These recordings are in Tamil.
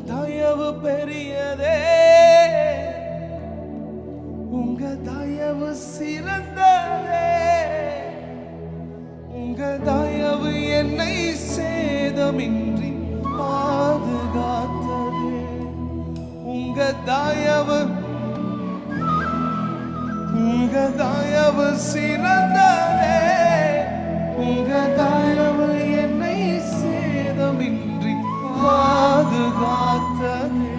தயவு பெரியதே. உங்க தயவு சிறந்ததே. உங்க தயவு என்னை சேதமின்றி பாதுகாத்ததே. உங்க தயவு உங்க தயவு சிறந்ததே. உங்க தயவு என்னை சேதமின்றி பாதுகாத்ததே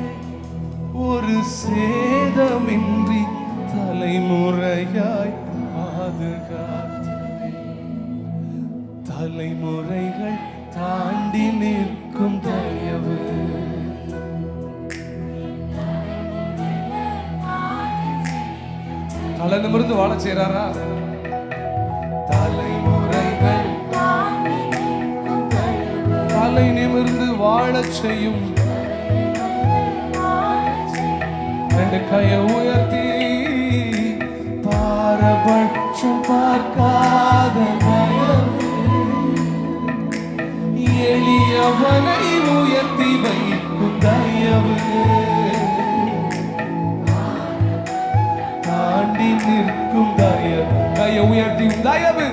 ஒரு சேதமின்றி தலைமுறையாய் பாதுகாத்ததே தலைமுறைகள் தாண்டி நிற்கும் தயவு. தலை நிமிர்ந்து வாழ தலைமுறைகள் தலை நிமிர்ந்து வாழச் செய்யும் ரெண்டு கையை உயர்த்தி பாரபட்சம் பார்க்காத எளியவனை உயர்த்தி வைக்கும் தயவு. தாண்டி நிற்கும் தயவு. கையை உயர்த்தி தயவு.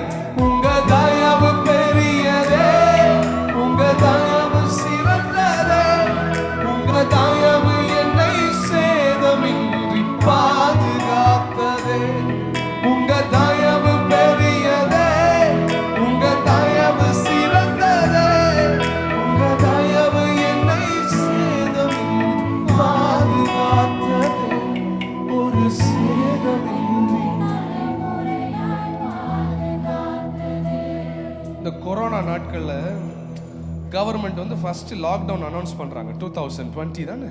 இந்த கொரோனா நாட்களில் கவர்மெண்ட் வந்து ஃபஸ்ட்டு லாக்டவுன் அனௌன்ஸ் பண்ணுறாங்க டூ தௌசண்ட் டுவெண்ட்டி தானே?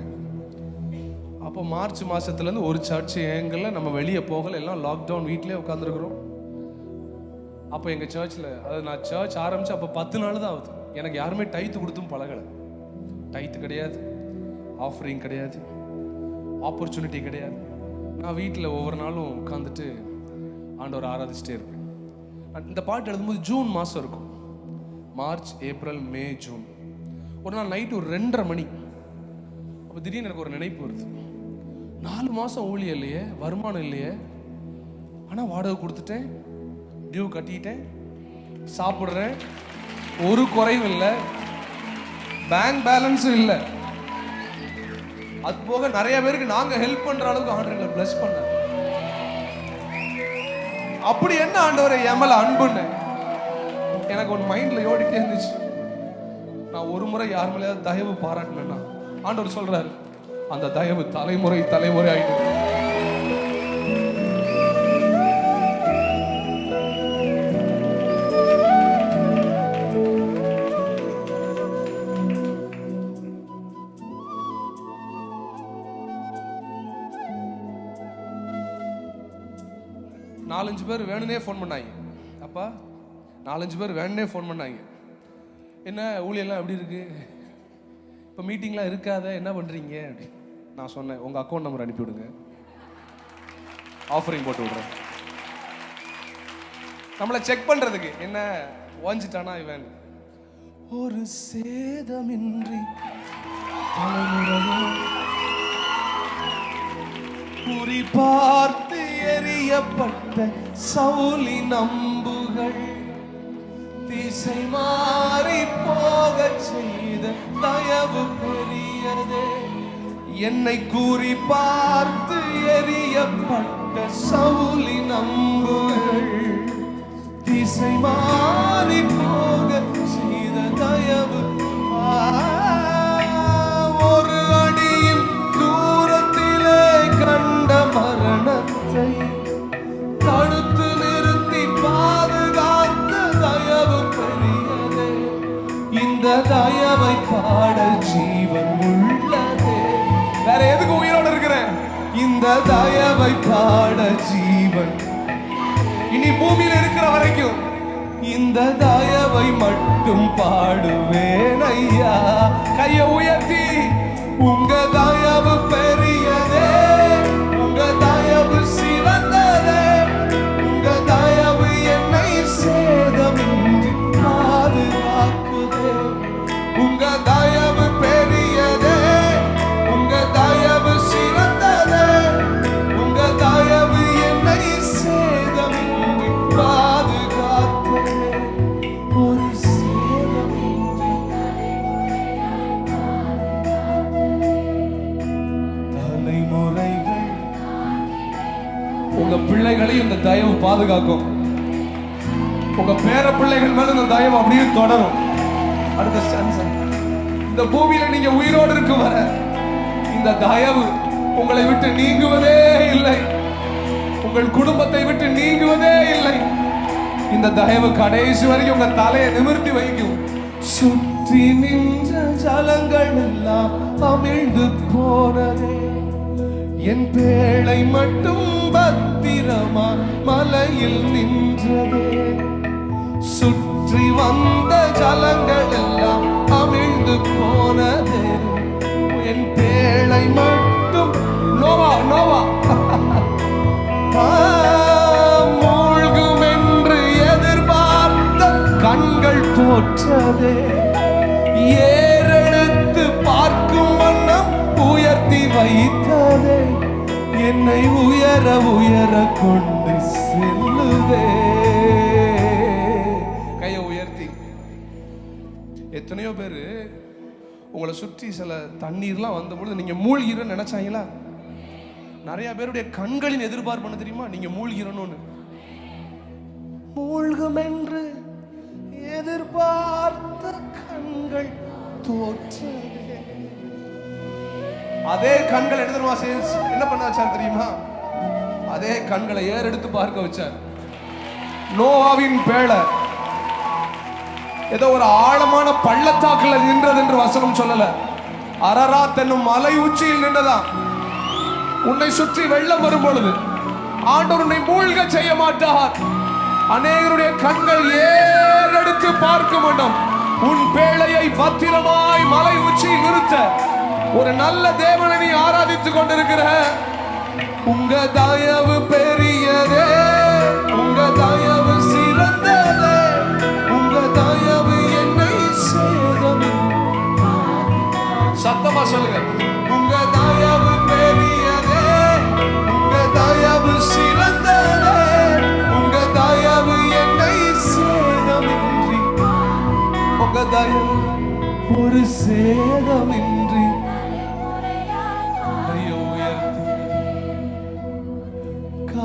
அப்போ மார்ச் மாதத்துலேருந்து ஒரு சர்ச் ஏங்கல்ல நம்ம வெளியே போகல. எல்லாம் லாக்டவுன் வீட்டிலே உட்காந்துருக்குறோம் அப்போ எங்கள் சர்ச்சில் அது நான் சர்ச் ஆரம்பித்து அப்போ பத்து நாள் தான் ஆகுது. எனக்கு யாருமே டைத்து கொடுத்தும் பழகலை. டைத்து கிடையாது. ஆஃபரிங் கிடையாது. ஆப்பர்ச்சுனிட்டி கிடையாது. நான் வீட்டில் ஒவ்வொரு நாளும் உட்காந்துட்டு ஆண்டவர் ஆராதிச்சிட்டே இருப்பேன். இந்த பாட்டு எழுதும்போது ஜூன் மாதம் இருக்கும். March April May June. ஒரு நாள் நைட்டு ஒரு ரெண்டரை மணி. அப்போ திடீர்னு எனக்கு ஒரு நினைப்பு வருது. நாலு மாதம் ஊழியம் இல்லையே வருமானம் இல்லையே. ஆனால் வாடகை கொடுத்துட்டேன் டியூ கட்டிட்டேன் சாப்பிட்றேன். ஒரு குறைவும் இல்லை. பேங்க் பேலன்ஸும் இல்லை. அது போக நிறைய பேருக்கு நாங்கள் ஹெல்ப் பண்ணுற அளவுக்கு ஆண்டர் எங்களை ப்ளஸ் பண்ணேன் அப்படி என்ன ஆண்டவரை எமல அன்புன்னு? எனக்கு ஒரு மைண்ட்ல ஓடிட்டே இருந்துச்சு. நான் ஒரு முறை யார் மேலேயாவது தயவு பாராட்டினேன்னா ஆண்டவர் சொல்றாரு அந்த தயவு தலைமுறை தலைமுறை ஆயிட்டு நாலஞ்சு பேர் வேணுனே ஃபோன் பண்ணாங்க. அப்பா நாலஞ்சு பேர் வேணுனே ஃபோன் பண்ணாங்க. என்ன ஊழியெல்லாம் எப்படி இருக்குது இப்போ மீட்டிங்லாம் இருக்காத என்ன பண்ணுறீங்க அப்படி நான் சொன்னேன் உங்கள் அக்கௌண்ட் நம்பர் அனுப்பி விடுங்க. ஆஃபரிங் போட்டு விடுறேன். நம்மளை செக் பண்ணுறதுக்கு என்ன ஓஞ்சிட்டானா இவன்? ஒரு சேதமின்றி குறி பார்த்து எறியப்பட்ட சவுலி நம்புகள் திசை மாறி போக செய்த தயவு பெரியதே. என்னை கூறி பார்த்து எரியப்பட்ட சவுலி நம்புகள் திசை மாறி போக செய்த தயவு ஒரு தயவு பெரியதே. இந்த தயவை பாட ஜீவன் உள்ளதே. வேற எதுக்கு உயிரோட இருக்கிறேன்? இந்த தயவை பாட ஜீவன். இனி பூமியில் இருக்கிற வரைக்கும் இந்த தயவை மட்டும் பாடுவேன் ஐயா. கையை உயர்த்தி உங்க தய பாதுகாக்கும். உங்க பேர பிள்ளைகள் மேல இந்த தயவு அப்படியே தொடரும். அடுத்த ஸ்டான்ஸ் இந்த பூமியில நீங்க உயிரோடு இருக்கும் வர. இந்த தயவு உங்களை விட்டு நீங்குவதே இல்லை. உங்கள் குடும்பத்தை விட்டு நீங்குவதே இல்லை. இந்த தயவு கடைசி வரைக்கும் உங்க தலையை நிமிர்த்தி வைக்கும். சுற்றி நின்ற ஜலங்கள் எல்லாம் அமிழ்ந்து போனதே. என் பேழை மட்டும் பத்திரமா மலையில் நின்றதே. சுற்றி வந்த ஜலங்கள் எல்லாம் அமிழ்ந்து போனதே. என் பேழை மட்டும். நோவா நோவா. மூழ்கும் என்று எதிர்பார்த்த கண்கள் போற்றதே. என்னை உயர உயர கொண்டு செல்லுவே. கையை உயர்த்தி. எத்தனையோ பேர் உங்களை சுற்றி சில தண்ணீர்லாம் வந்தபொழுது நீங்க மூழ்கிறன்னு நினைச்சாங்களா? நிறைய பேருடைய கண்களின் எதிர்பார்ப்பு என்ன தெரியுமா? நீங்க மூழ்கிறணும்னு. மூழ்கும் என்று எதிர்பார்த்த கண்கள் தோற்றதே அதே கண்கள் என்ன தெரியுமா என்ன பண்ண வச்சார் தெரியுமா? அதே கண்களை ஏறெடுத்து பார்க்க வச்சார். நோவாவின் பேழை. ஏதோ ஒரு ஆழமான பள்ளத்தாக்குல நின்றது என்று வசனம் சொல்லல. அரரா தென்னும் மலை உச்சியில் நின்றதாம். உன்னை சுற்றி வெள்ளம் வரும் பொழுது ஆண்டவர் உன்னை மூழ்க செய்ய மாட்டார். அநேகருடைய கண்கள் ஏறெடுத்து பார்க்க மாட்டோம் உன் பேழையை பத்திரமாய் மலை உச்சியில் நிறுத்த ஒரு நல்ல தேவனை நீ ஆராதித்து கொண்டிருக்கிற. உங்க தயவு பெரியதே உங்க தயவு சிறந்ததே உங்க தயவு என்னை சேதம். சத்தமா சொல்லுங்க. உங்க தயவு பெரியதே உங்க தயவு சிறந்ததே உங்க தயவு என்னை சேதமின்றி. உங்க தயவு ஒரு சே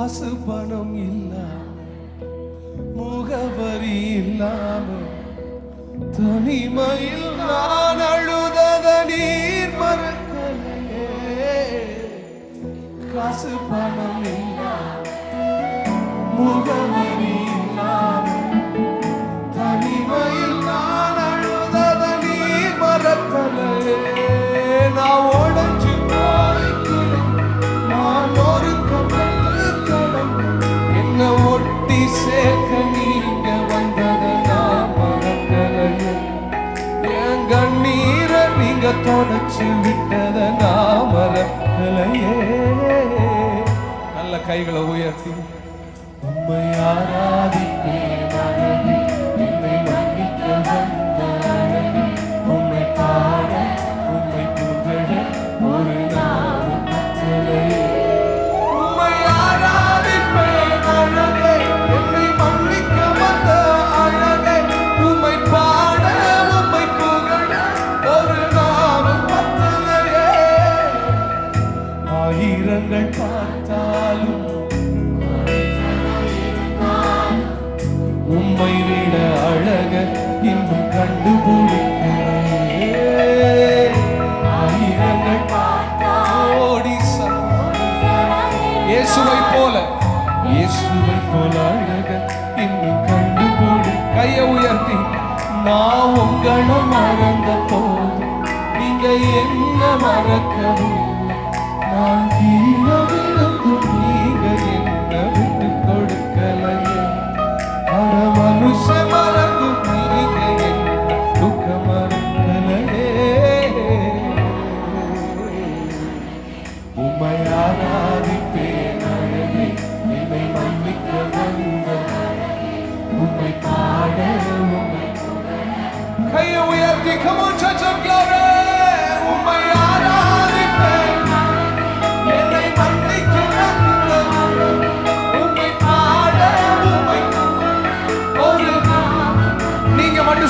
காசு பணம் இல்லாம முகவரி இல்லாம தனிமையில் நான் அழுதத நீர் மறக்கலையே. காசு பணம் இல்லாம முகவரி புதைச்சு விட்டத நான் நல்ல கைகளை உயர்த்தி உண்மை ஆராதிப்பேன் கண்டுபிடிக்கிறேன் ஆயிரங்கள் கோடி இயேசுவை போல. இயேசுவை போல அழக இன்னும் கண்டுபிடி கையை உயர்த்தி நான் உங்களை மறந்த போது நீங்க என்ன மறக்கவும்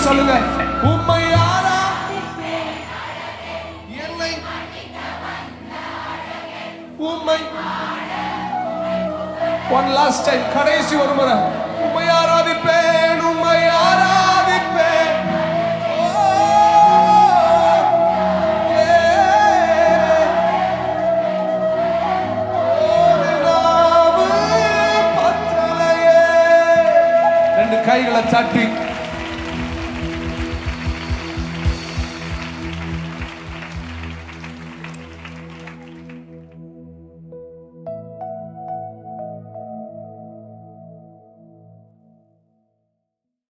சொல்லுங்க. உம்மை ஆராதிப்பேன். என்னை உம்மை ஒன் லாஸ்ட் டைம் கடைசி ஒரு முறை. நாவு பத்தலையே. ரெண்டு கைகளை தட்டி